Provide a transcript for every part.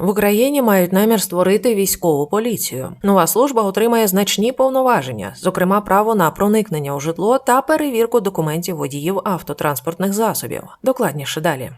В Україні мають намір створити військову поліцію. Нова служба отримає значні повноваження, зокрема право на проникнення у житло та перевірку документів водіїв автотранспортних засобів. Докладніше далі.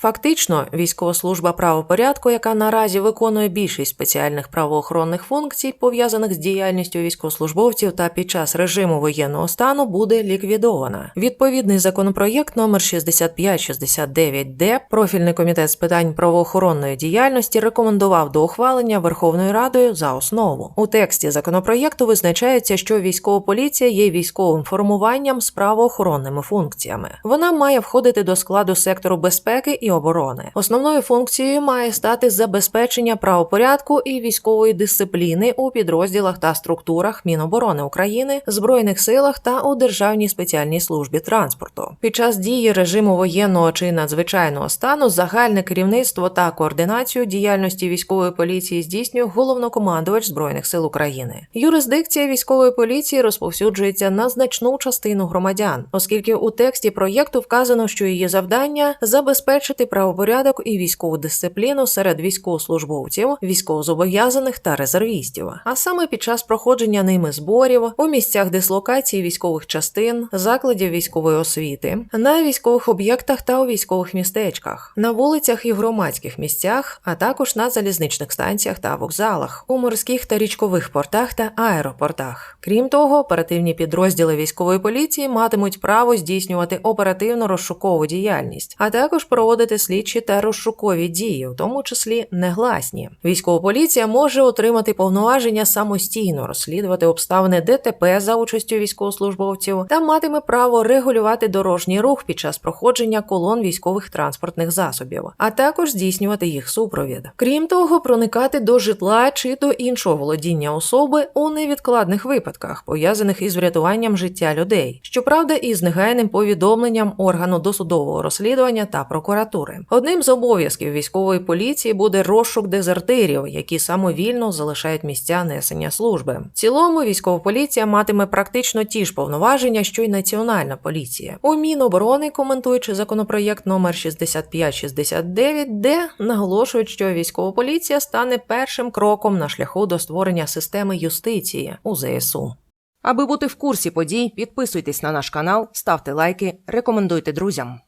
Фактично, військова служба правопорядку, яка наразі виконує більшість спеціальних правоохоронних функцій, пов'язаних з діяльністю військовослужбовців та під час режиму воєнного стану, буде ліквідована. Відповідний законопроєкт номер 6569-д профільний комітет з питань правоохоронної діяльності рекомендував до ухвалення Верховною Радою за основу. У тексті законопроєкту визначається, що військова поліція є військовим формуванням з правоохоронними функціями. Вона має входити до складу сектору безпеки і оборони. Основною функцією має стати забезпечення правопорядку і військової дисципліни у підрозділах та структурах Міноборони України, збройних силах та у Державній спеціальній службі транспорту. Під час дії режиму воєнного чи надзвичайного стану загальне керівництво та координацію діяльності військової поліції здійснює головнокомандувач збройних сил України. Юрисдикція військової поліції розповсюджується на значну частину громадян, оскільки у тексті проєкту вказано, що її завдання забезпечити правопорядок і військову дисципліну серед військовослужбовців, військовозобов'язаних та резервістів, а саме під час проходження ними зборів у місцях дислокації військових частин, закладів військової освіти, на військових об'єктах та у військових містечках, на вулицях і громадських місцях, а також на залізничних станціях та вокзалах, у морських та річкових портах та аеропортах. Крім того, оперативні підрозділи військової поліції матимуть право здійснювати оперативно-розшукову діяльність, а також проводити слідчі та розшукові дії, в тому числі негласні. Військова поліція може отримати повноваження самостійно розслідувати обставини ДТП за участю військовослужбовців та матиме право регулювати дорожній рух під час проходження колон військових транспортних засобів, а також здійснювати їх супровід. Крім того, проникати до житла чи до іншого володіння особи у невідкладних випадках, пов'язаних із врятуванням життя людей, щоправда, із негайним повідомленням органу досудового розслідування та прокуратури. Одним з обов'язків військової поліції буде розшук дезертирів, які самовільно залишають місця несення служби. В цілому військова поліція матиме практично ті ж повноваження, що й національна поліція. У Міноборони, коментуючи законопроєкт номер 6569, де наголошують, що військова поліція стане першим кроком на шляху до створення системи юстиції у ЗСУ. Аби бути в курсі подій, підписуйтесь на наш канал, ставте лайки, рекомендуйте друзям.